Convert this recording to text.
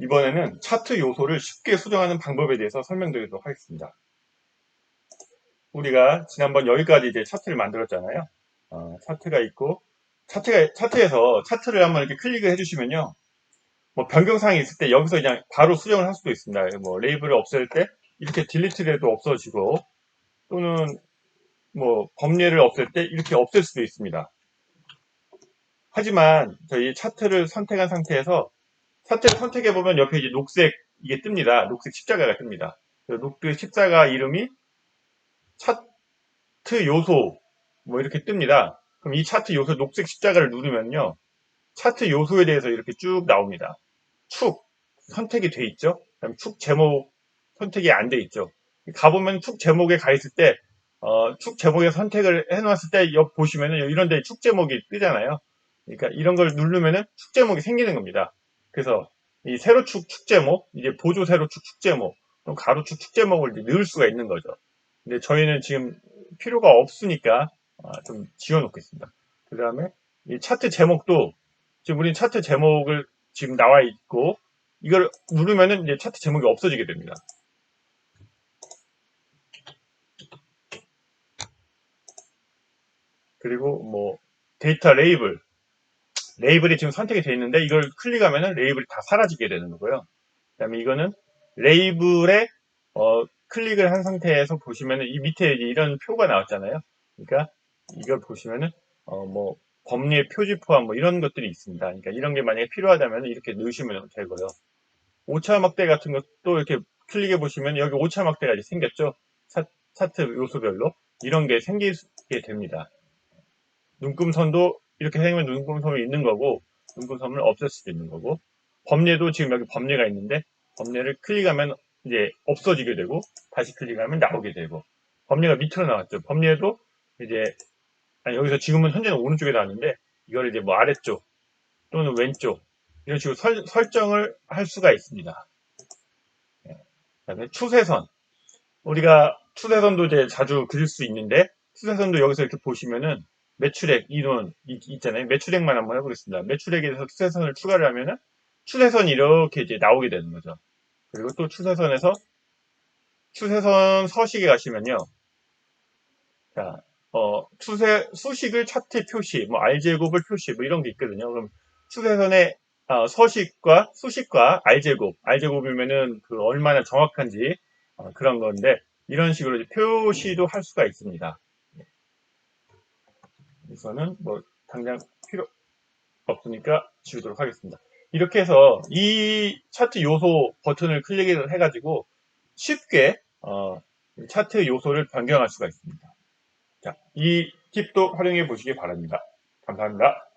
이번에는 차트 요소를 쉽게 수정하는 방법에 대해서 설명드리도록 하겠습니다. 우리가 지난번 여기까지 이제 차트를 만들었잖아요. 어, 차트가 있고 차트가 차트에서 차트를 한번 이렇게 클릭을 해주시면요. 뭐 변경사항이 있을 때 여기서 그냥 바로 수정을 할 수도 있습니다. 뭐 레이블을 없앨 때 이렇게 딜리트를 해도 없어지고 또는 뭐 범례를 없앨 때 이렇게 없앨 수도 있습니다. 하지만 저희 차트를 선택한 상태에서 차트를 선택해 보면 옆에 이제 녹색 이게 뜹니다. 녹색 십자가가 뜹니다. 녹색 십자가 이름이 차트 요소 뭐 이렇게 뜹니다. 그럼 이 차트 요소 녹색 십자가를 누르면요. 차트 요소에 대해서 이렇게 쭉 나옵니다. 축 선택이 돼 있죠. 그다음 축 제목 선택이 안 돼 있죠. 가보면 축 제목에 가 있을 때, 어, 축 제목에 선택을 해놨을 때, 옆 보시면은 이런 데 축 제목이 뜨잖아요. 그러니까 이런 걸 누르면은 축 제목이 생기는 겁니다. 그래서 이 세로축 축 제목, 이제 보조 세로축 축 제목, 또 가로축 축 제목을 넣을 수가 있는 거죠. 근데 저희는 지금 필요가 없으니까 아, 좀 지워놓겠습니다. 그 다음에 이 차트 제목도 지금 우리 차트 제목을 지금 나와 있고 이걸 누르면은 이제 차트 제목이 없어지게 됩니다. 그리고 뭐 데이터 레이블 레이블이 지금 선택이 되어 있는데 이걸 클릭하면은 레이블이 다 사라지게 되는 거고요. 그 다음에 이거는 레이블에 어, 클릭을 한 상태에서 보시면은 이 밑에 이런 표가 나왔잖아요. 그러니까 이걸 보시면은 어, 뭐 법리의 표지 포함 뭐 이런 것들이 있습니다. 그러니까 이런 게 만약에 필요하다면 이렇게 넣으시면 되고요. 오차 막대 같은 것도 이렇게 클릭해 보시면 여기 오차 막대가 이제 생겼죠. 차, 차트 요소별로 이런 게 생기게 됩니다. 눈금선도 이렇게 생기면 눈금선이 있는 거고 눈금선을 없앨 수도 있는 거고 범례도 지금 여기 범례가 있는데 범례를 클릭하면 이제 없어지게 되고 다시 클릭하면 나오게 되고 범례가 밑으로 나왔죠. 범례도 이제 아니 여기서 지금은 현재는 오른쪽에 나왔는데 이걸 이제 뭐 아래쪽 또는 왼쪽 이런 식으로 설, 설정을 할 수가 있습니다. 네. 그다음에 추세선 우리가 추세선도 이제 자주 그릴 수 있는데 추세선도 여기서 이렇게 보시면은 매출액 이론 있잖아요. 매출액만 한번 해보겠습니다. 매출액에 대해서 추세선을 추가를 하면은 추세선이 이렇게 이제 나오게 되는 거죠. 그리고 또 추세선에서 추세선 서식에 가시면요. 자, 어, 추세, 수식을 차트 표시, 뭐, R제곱을 표시, 뭐, 이런 게 있거든요. 그럼 추세선의 어, 서식과 수식과 R제곱, R제곱이면은 그 얼마나 정확한지 어, 그런 건데, 이런 식으로 표시도 할 수가 있습니다. 우선은 뭐 당장 필요 없으니까 지우도록 하겠습니다. 이렇게 해서 이 차트 요소 버튼을 클릭을 해가지고 쉽게 어, 차트 요소를 변경할 수가 있습니다. 자, 이 팁도 활용해 보시기 바랍니다. 감사합니다.